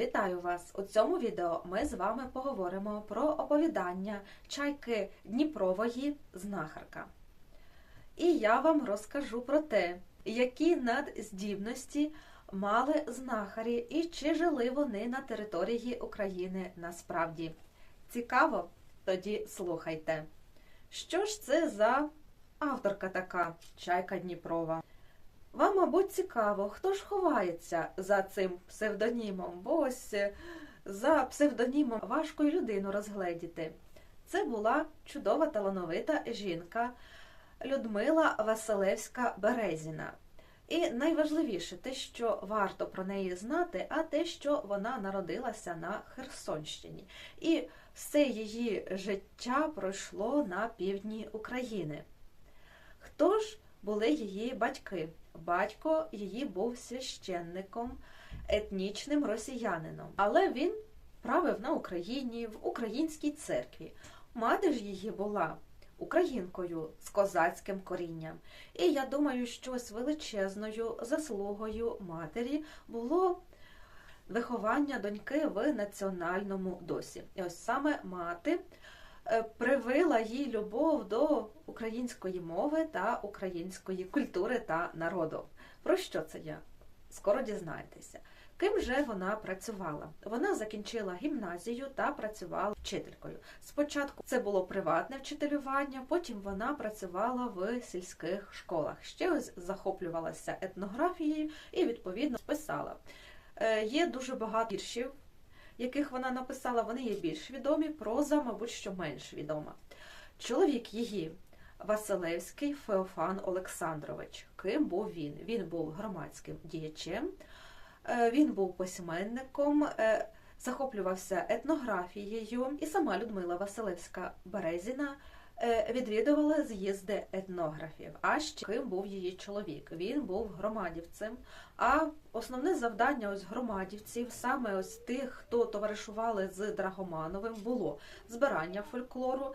Вітаю вас! У цьому відео ми з вами поговоримо про оповідання чайки Дніпрової знахарка. І я вам розкажу про те, які надздібності мали знахарі і чи жили вони на території України насправді. Цікаво? Тоді слухайте. Що ж це за авторка така чайка Дніпрова? Вам, мабуть, цікаво, хто ж ховається за цим псевдонімом, бо ось е, за псевдонімом важко й людину розгледіти. Це була чудова талановита жінка Людмила Василевська Березіна. І найважливіше те, що варто про неї знати, а те, що вона народилася на Херсонщині. І все її життя пройшло на півдні України. Хто ж були її батьки? Батько її був священником, етнічним росіянином, але він правив на Україні в українській церкві. Мати ж її була українкою з козацьким корінням. І я думаю, що з величезною заслугою матері було виховання доньки в національному досі. І ось саме мати привила їй любов до української мови та української культури та народу. Про що це я? Скоро дізнаєтеся. Ким же вона працювала? Вона закінчила гімназію та працювала вчителькою. Спочатку це було приватне вчителювання, потім вона працювала в сільських школах. Ще ось захоплювалася етнографією і, відповідно, писала. Е, Є дуже багато віршів, яких вона написала. Вони є більш відомі, проза, мабуть, що менш відома. Чоловік її Василевський Феофан Олександрович. Ким був він? Він був громадським діячем, е, він був письменником, е, захоплювався етнографією, і сама Людмила Василевська Березіна відвідувала з'їзди етнографів. А ще ким був її чоловік? Він був громадівцем. А основне завдання ось громадівців, саме ось тих, хто товаришували з Драгомановим, було збирання фольклору.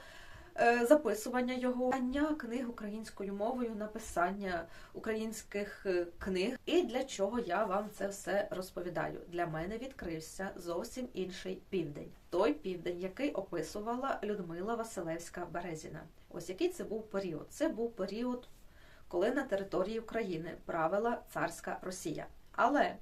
Е, записування його, знання книг українською мовою, написання українських е, книг. І для чого я вам це все розповідаю? Для мене відкрився зовсім інший південь. Той південь, який описувала Людмила Василевська Березіна. Ось який це був період. Це був період, коли на території України правила царська Росія. Але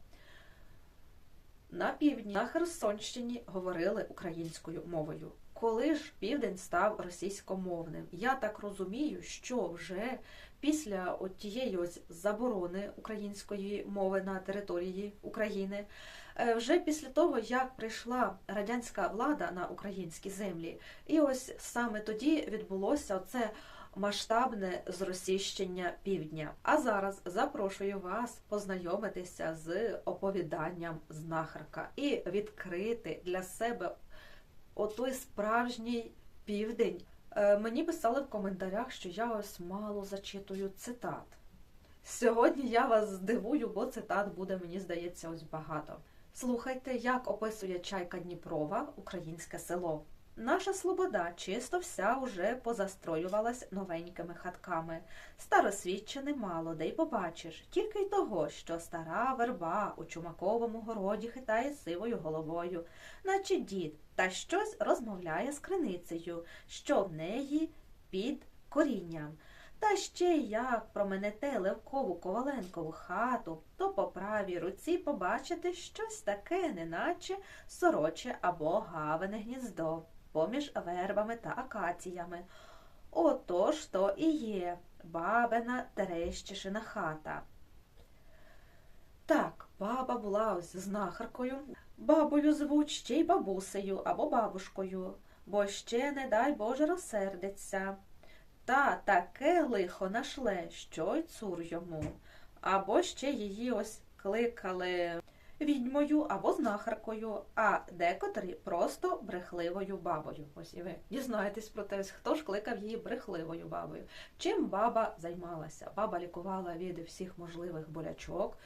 на півдні, на Херсонщині говорили українською мовою. Коли ж південь став російськомовним, я так розумію, що вже після от тієї ось заборони української мови на території України, е, вже після того, як прийшла радянська влада на українські землі, і ось саме тоді відбулося це масштабне зросійщення півдня. А зараз запрошую вас познайомитися з оповіданням знахарка і відкрити для себе отой справжній південь. Е, Мені писали в коментарях, що я ось мало зачитую цитат. Сьогодні я вас здивую, бо цитат буде, мені здається, ось багато. Слухайте, як описує чайка Дніпрова українське село. Наша слобода чисто вся уже позастроювалась новенькими хатками. Старосвідчини мало, де й побачиш, тільки й того, що стара верба у чумаковому городі хитає сивою головою, наче дід, та щось розмовляє з криницею, що в неї під корінням. Та ще як променете левкову коваленкову хату, то по правій руці побачите щось таке, неначе сороче або гавине гніздо поміж вербами та акаціями. Отож то і є бабина Терещишина хата. Так, баба була ось знахаркою, бабою звуть ще й бабусею або бабушкою, бо ще, не дай Боже, розсердиться. Та таке лихо нашле, що й цур йому. Або ще її ось кликали відьмою або знахаркою, а декотрі просто брехливою бабою. Ось і ви дізнаєтесь про те, хто ж кликав її брехливою бабою. Чим баба займалася? Баба лікувала від всіх можливих болячок,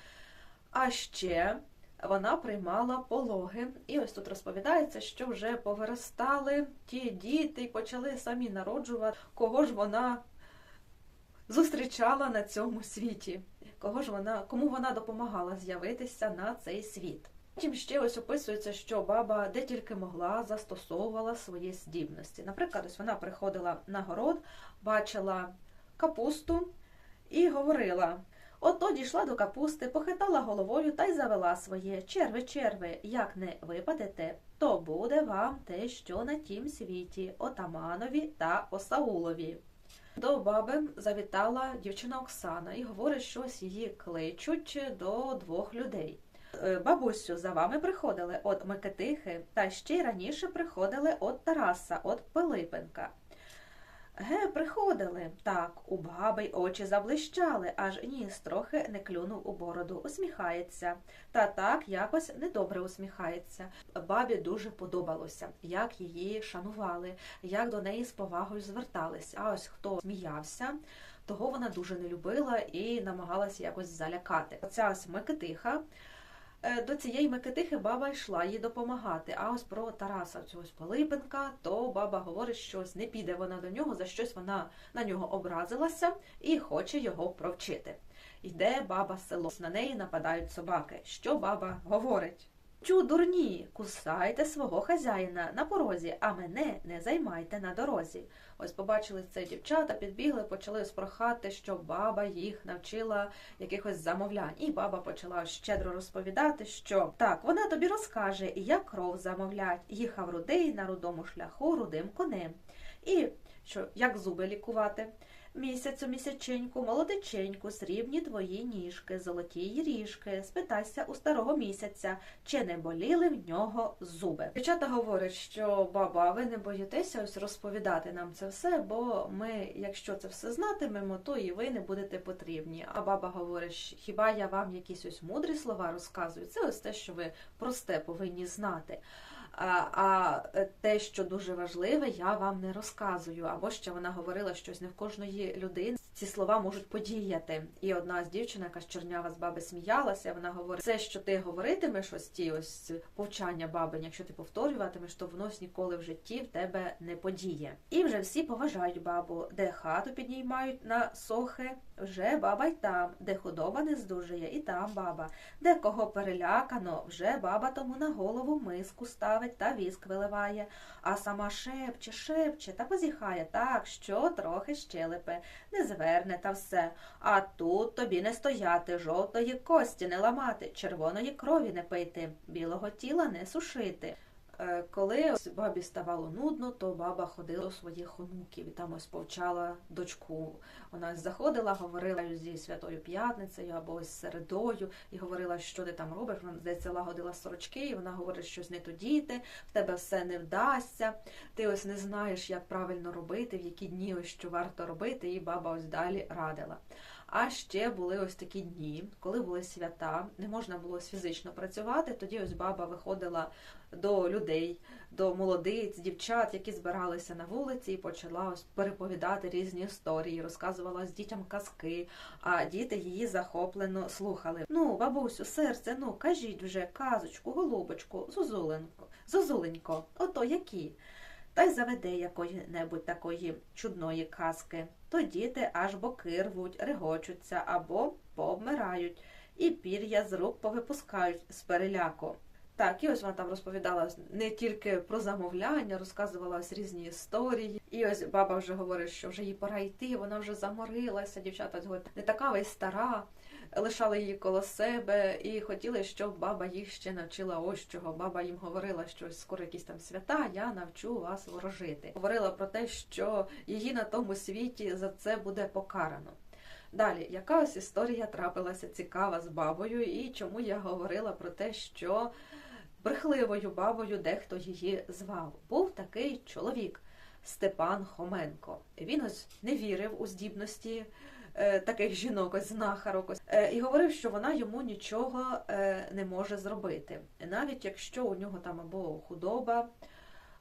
а ще вона приймала пологи. І ось тут розповідається, що вже повиростали ті діти і почали самі народжувати, кого ж вона зустрічала на цьому світі кого ж вона, кому вона допомагала з'явитися на цей світ. Потім ще ось описується, що баба де тільки могла застосовувала свої здібності. Наприклад, ось вона приходила на город, бачила капусту і говорила. Ото дійшла до капусти, похитала головою та й завела своє черви, черви, як не випадете, то буде вам те, що на тім світі, отаманові та осаулові. До баби завітала дівчина Оксана і говорить, що її кличуть до двох людей. Е, Бабусю, за вами приходили от Микитихи, та ще й раніше приходили от Тараса, от Пилипенка. Ге, приходили. Так, у баби очі заблищали, аж ніс трохи не клюнув у бороду, усміхається. Та так якось недобре усміхається. Бабі дуже подобалося, як її шанували, як до неї з повагою звертались. А ось хто сміявся, того вона дуже не любила і намагалася якось залякати. Оця ось Микитиха. Е, До цієї Микитихи баба йшла їй допомагати. А ось про Тараса цього Полипенка, то баба говорить, що не піде вона до нього, за щось вона на нього образилася і хоче його провчити. Йде баба село, на неї нападають собаки. Що баба говорить? Чу, дурні, кусайте свого хазяїна на порозі, а мене не займайте на дорозі. Ось побачили це дівчата, підбігли, почали спрохати, що баба їх навчила якихось замовлянь. І баба почала щедро розповідати, що так, вона тобі розкаже, як кров замовлять. Їхав рудий на рудому шляху рудим конем. І що як зуби лікувати. Місяцю місяченьку, молодиченьку, срібні твої ніжки, золоті й ріжки. Спитайся у старого місяця, чи не боліли в нього зуби. Дівчата говорять, що баба, ви не боїтеся ось розповідати нам це все, бо ми, якщо це все знатимемо, то і ви не будете потрібні. А баба говорить, хіба я вам якісь ось мудрі слова розказую? Це ось те, що ви просте повинні знати. А, а те, що дуже важливе, я вам не розказую. Або ще вона говорила, що ось не в кожної людини ці слова можуть подіяти. І одна з дівчин, яка з чорнява з баби сміялася, вона говорить, це, що ти говоритимеш, ось ті ось повчання бабині, якщо ти повторюватимеш, то воно ніколи в житті в тебе не подіє. І вже всі поважають бабу, де хату піднімають на сохи, вже баба й там, де худоба не здужує, і там баба, де кого перелякано, вже баба тому на голову миску ставить та віск виливає, а сама шепче, шепче та позіхає так, що трохи щелепе, не зверне та все. А тут тобі не стояти, жовтої кості не ламати, червоної крові не пити, білого тіла не сушити. Е, Коли бабі ставало нудно, то баба ходила до своїх онуків і там ось повчала дочку. Вона заходила, говорила зі святою п'ятницею або ось середою, і говорила, що ти там робиш. Вона здається, лагодила сорочки, і вона говорить, щось не тоді ти, в тебе все не вдасться. Ти ось не знаєш, як правильно робити, в які дні ось що варто робити, і баба ось далі радила. А ще були ось такі дні, коли були свята, не можна було фізично працювати. Тоді ось баба виходила до людей, до молодиць, дівчат, які збиралися на вулиці, і почала ось переповідати різні історії, розказувала з дітям казки, а діти її захоплено слухали. Ну, бабусю, серце, ну кажіть вже казочку, голубочку, зозуленько, зозуленько, ото які. Та й заведе якої-небудь такої чудної казки. То діти аж боки рвуть, регочуться або пообмирають, і пір'я з рук повипускають з переляку. Так, і ось вона там розповідала не тільки про замовляння, розказувала ось різні історії. І ось баба вже говорить, що вже їй пора йти, вона вже заморилася. Дівчата не така й стара. Лишали її коло себе і хотіли, щоб баба їх ще навчила ось чого. Баба їм говорила, що скоро якісь там свята, я навчу вас ворожити. Говорила про те, що її на тому світі за це буде покарано. Далі, яка ось історія трапилася цікава з бабою, і чому я говорила про те, що брехливою бабою дехто її звав. Був такий чоловік Степан Хоменко. Він ось не вірив у здібності таких жінок, ось знахарок, ось, е, і говорив, що вона йому нічого е, не може зробити, навіть якщо у нього там або худоба.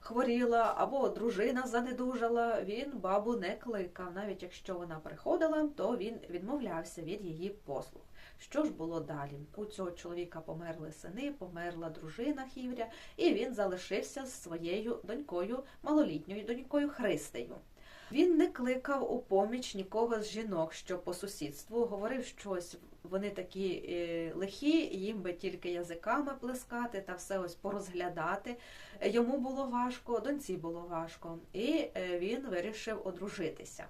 Хворіла або дружина занедужала, він бабу не кликав. Навіть якщо вона приходила, то він відмовлявся від її послуг. Що ж було далі? У цього чоловіка померли сини, померла дружина Хівря, і він залишився з своєю донькою, малолітньою донькою Христею. Він не кликав у поміч нікого з жінок, що по сусідству говорив щось. Вони такі е, лихі, їм би тільки язиками плескати та все ось порозглядати. Йому було важко, доньці було важко, і е, він вирішив одружитися.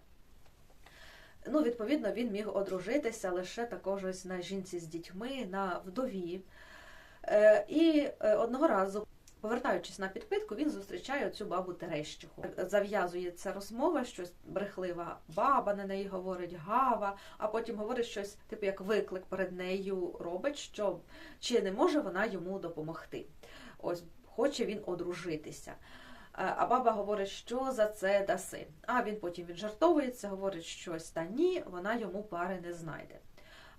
Ну, відповідно, він міг одружитися лише також ось на жінці з дітьми, на вдові. Е, і одного разу, повертаючись на підпитку, він зустрічає цю бабу Терещиху. Зав'язується розмова, щось брехлива баба на неї говорить, гава, а потім говорить щось, типу як виклик перед нею робить, що чи не може вона йому допомогти. Ось хоче він одружитися. А баба говорить, що за це даси. А він потім віджартовується, говорить щось та ні, вона йому пари не знайде.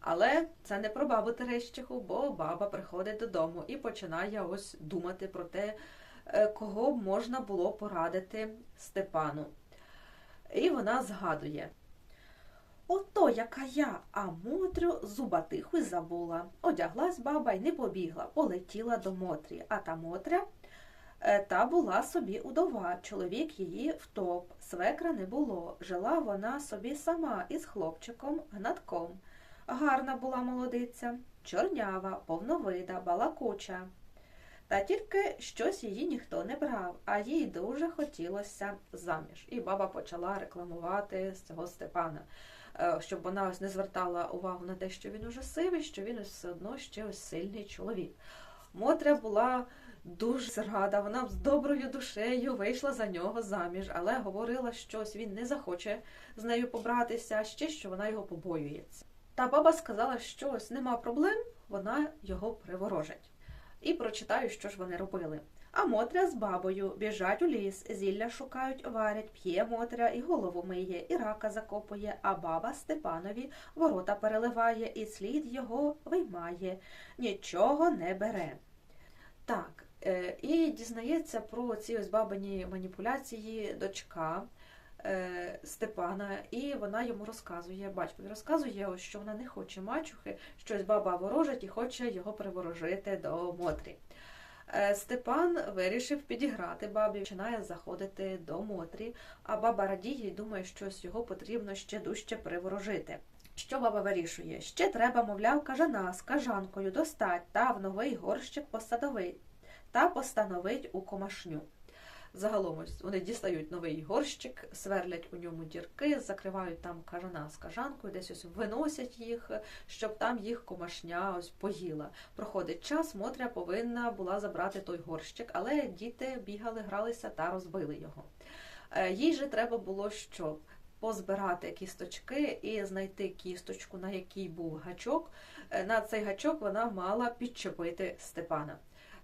Але це не про бабу Терещиху, бо баба приходить додому і починає ось думати про те, е, кого б можна було порадити Степану. І вона згадує. Ото яка я, а Мотрю зубатиху й забула. Одяглась баба й не побігла, полетіла до Мотрі, а та Мотря Е, та була собі удова, чоловік її втоп, свекра не було. Жила вона собі сама із хлопчиком гнатком. Гарна була молодиця, чорнява, повновида, балакуча. Та тільки щось її ніхто не брав, а їй дуже хотілося заміж. І баба почала рекламувати з цього Степана, е, щоб вона ось не звертала увагу на те, що він уже сивий, що він ось все одно ще ось сильний чоловік. Мотря була дуже рада, вона з доброю душею вийшла за нього заміж, але говорила, що він не захоче з нею побратися, ще що вона його побоюється. Та баба сказала, що ось нема проблем, вона його приворожить. І прочитаю, що ж вони робили. А Мотря з бабою біжать у ліс, зілля шукають, варять, п'є Мотря і голову миє, і рака закопує, а баба Степанові ворота переливає, і слід його виймає, нічого не бере. Так, Е, і дізнається про ці ось бабині маніпуляції дочка Степана, і вона йому розказує, батькові розказує, що вона не хоче мачухи, щось баба ворожить і хоче його приворожити до Мотрі. Е, Степан вирішив підіграти бабі, починає заходити до Мотрі, а баба радіє і думає, що його потрібно ще дужче приворожити. Що баба вирішує? Ще треба, мовляв, кажана з кажанкою достать та в новий горщик посадовий та постановить у комашню. Загалом ось вони дістають новий горщик, сверлять у ньому дірки, закривають там кажана з кажанкою, десь ось виносять їх, щоб там їх комашня ось поїла. Проходить час, Мотря повинна була забрати той горщик, але діти бігали, гралися та розбили його. Е, їй же треба було що? Позбирати кісточки і знайти кісточку, на якій був гачок. Е, на цей гачок вона мала підчепити Степана.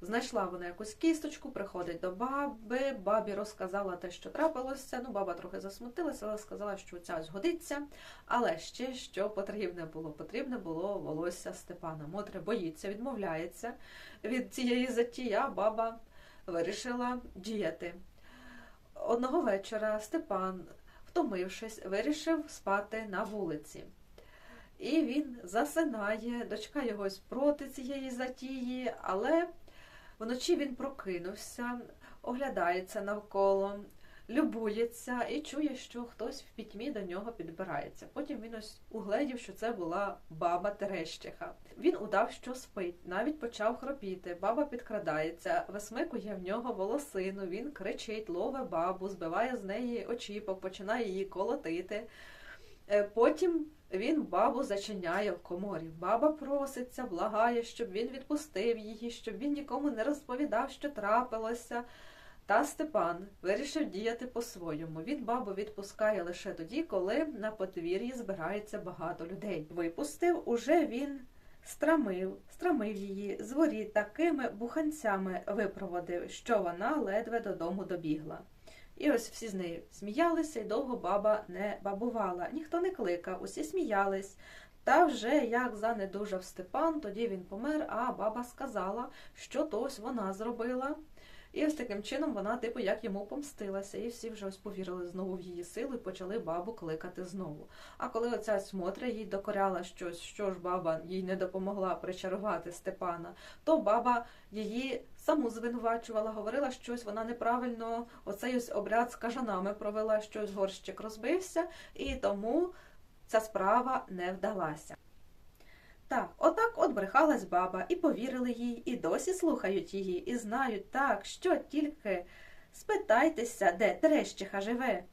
Знайшла вона якусь кісточку, приходить до баби, бабі розказала те, що трапилося. Ну, баба трохи засмутилася, але сказала, що ця ось годиться. Але ще що потрібне було? Потрібне було волосся Степана. Мотря боїться, відмовляється від цієї затії, а баба вирішила діяти. Одного вечора Степан, втомившись, вирішив спати на вулиці. І він засинає, дочка його проти цієї затії, але Вночі він прокинувся, оглядається навколо, любується і чує, що хтось в пітьмі до нього підбирається. Потім він ось угледів, що це була баба Терещиха. Він удав, що спить, навіть почав хропіти. Баба підкрадається, висмикує в нього волосину, він кричить, лове бабу, збиває з неї очіпок, починає її колотити. Е, потім він бабу зачиняє в коморі. Баба проситься, благає, щоб він відпустив її, щоб він нікому не розповідав, що трапилося. Та Степан вирішив діяти по-своєму. Він бабу відпускає лише тоді, коли на подвір'ї збирається багато людей. Випустив, уже він страмив, страмив її з воріт такими буханцями випроводив, що вона ледве додому добігла. І ось всі з нею сміялися, і довго баба не бабувала. Ніхто не кликав, усі сміялись. Та вже як занедужав Степан, тоді він помер, а баба сказала, що то ось вона зробила, І ось таким чином вона, типу, як йому помстилася, і всі вже ось повірили знову в її силу і почали бабу кликати знову. А коли оця смотря їй докоряла щось, що ж баба їй не допомогла причарувати Степана, то баба її саму звинувачувала, говорила щось, вона неправильно оцей ось обряд з кажанами провела, щось горщик розбився, і тому ця справа не вдалася. Так, отак от брехалась баба, і повірили їй, і досі слухають її, і знають так, що тільки спитайтеся, де Терещиха живе.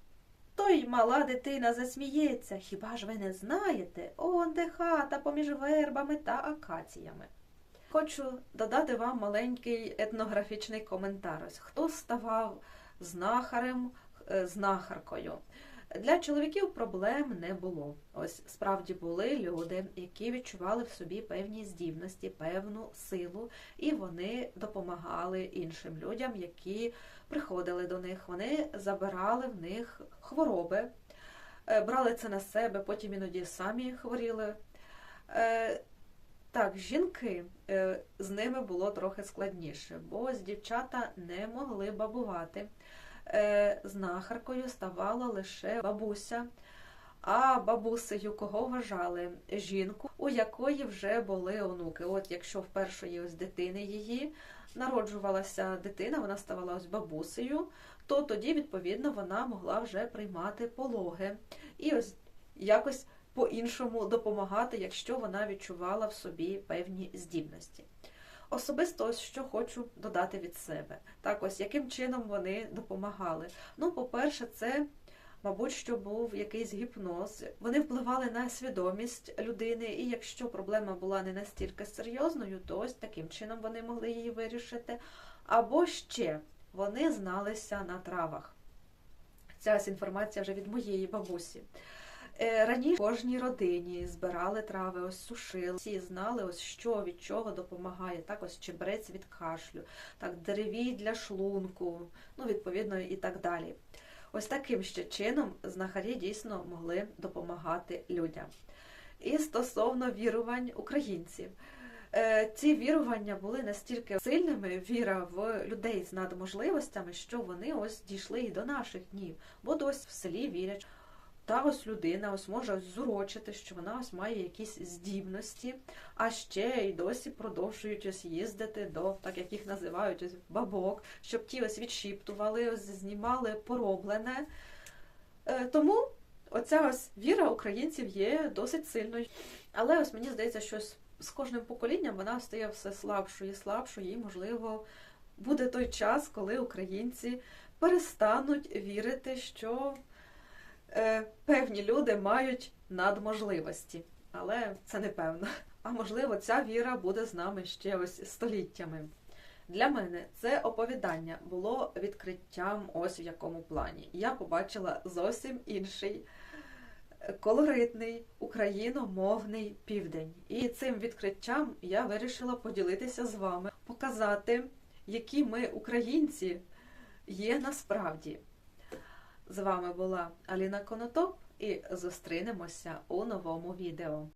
Той мала дитина засміється, хіба ж ви не знаєте? Он де хата поміж вербами та акаціями. Хочу додати вам маленький етнографічний коментар. Хто ставав знахарем, е, знахаркою. Для чоловіків проблем не було. Ось справді були люди, які відчували в собі певні здібності, певну силу, і вони допомагали іншим людям, які приходили до них. Вони забирали в них хвороби, е, брали це на себе, потім іноді самі хворіли. Е, Так, жінки е, з ними було трохи складніше, бо з дівчата не могли бабувати. Е, Знахаркою ставала лише бабуся. А бабусею кого вважали? Жінку, у якої вже були онуки. От якщо в першої ось дитини її народжувалася дитина, вона ставала ось бабусею, то тоді, відповідно, вона могла вже приймати пологи і ось якось по-іншому допомагати, якщо вона відчувала в собі певні здібності. Особисто ось що хочу додати від себе. Так ось яким чином вони допомагали. Ну, по-перше, це, мабуть, що був якийсь гіпноз. Вони впливали на свідомість людини, і якщо проблема була не настільки серйозною, то ось таким чином вони могли її вирішити. Або ще вони зналися на травах. Ця інформація вже від моєї бабусі. Е, Раніше в кожній родині збирали трави, ось сушили. Всі знали, ось що від чого допомагає. Так, ось чебрець від кашлю, так, деревій для шлунку, ну, відповідно, і так далі. Ось таким ще чином знахарі дійсно могли допомагати людям. І стосовно вірувань українців. Е, Ці вірування були настільки сильними, віра в людей з надможливостями, що вони ось дійшли і до наших днів. Бо досі в селі вірять. Та ось людина ось може зурочити, що вона ось має якісь здібності, а ще й досі продовжують ось їздити до, так як їх називають, ось бабок, щоб ті ось відшіптували, ось знімали пороблене. Е, Тому оця ось віра українців є досить сильною. Але ось мені здається, що з кожним поколінням вона стає все слабшою і слабшою, і, можливо, буде той час, коли українці перестануть вірити, що певні люди мають надможливості, але це не певно. А можливо, ця віра буде з нами ще ось століттями. Для мене це оповідання було відкриттям ось в якому плані. Я побачила зовсім інший е, колоритний україномовний південь. І цим відкриттям я вирішила поділитися з вами, показати, які ми, українці, є насправді. З вами була Аліна Конотоп і зустрінемося у новому відео.